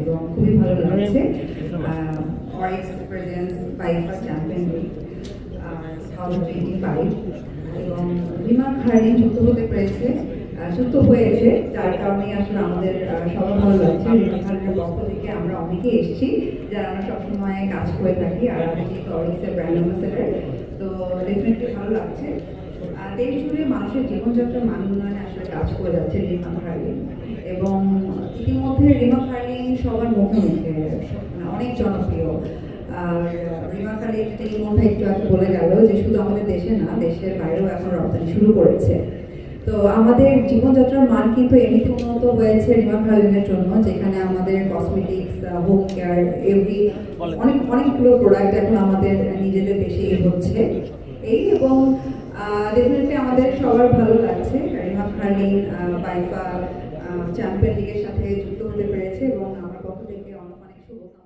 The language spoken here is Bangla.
এবং খুবই ভালো লাগছে। অরিক্স প্রেজেন্স বাইফা চ্যাম্পিয়ন টোয়েন্টি ফাইভ এবং রিমা খারি যুক্ত হতে পেরেছে যুক্ত হয়েছে যার কারণে আসলে আমাদের সবার ভালো লাগছে। রিমা পক্ষ থেকে আমরা অনেকে এসেছি যারা আমরা সবসময় কাজ করে থাকি আর আমি যেহেতু অরিক্সের ব্র্যান্ড অ্যাম্বাসেডার তো ডেফিনেটলি ভালো লাগছে। দেশ জুড়ে মানুষের জীবনযাত্রার মান উন্নয়নে আসলে কাজ করে যাচ্ছে রিমা খার্লিং এবং ইতিমধ্যে রিমা খার্লিং সবার মুখে মুখে মানে অনেক জনপ্রিয়। আর রিমা খার্লিং যেটা ইমন ভাই একটু আগে বলে গেল যে শুধু আমাদের দেশে না, দেশের বাইরেও এখন রপ্তানি শুরু করেছে। তো আমাদের জীবনযাত্রার মান কিন্তু এমনিতে উন্নত হয়েছে রিমা খার্লিনের জন্য, যেখানে আমাদের কসমেটিক্স হোম কেয়ার এভরি অনেক, অনেকগুলো প্রোডাক্ট এখন আমাদের নিজেদের দেশেই হচ্ছে এই এবং ডেফিনেটলি আমাদের সবার ভালো লাগছে। রিমা খার্লিন বাইফা চ্যাম্পিয়ন লিগের সাথে যুক্ত হতে পেরেছে এবং আমার পক্ষ থেকে অনেক অনেক শুভকামনা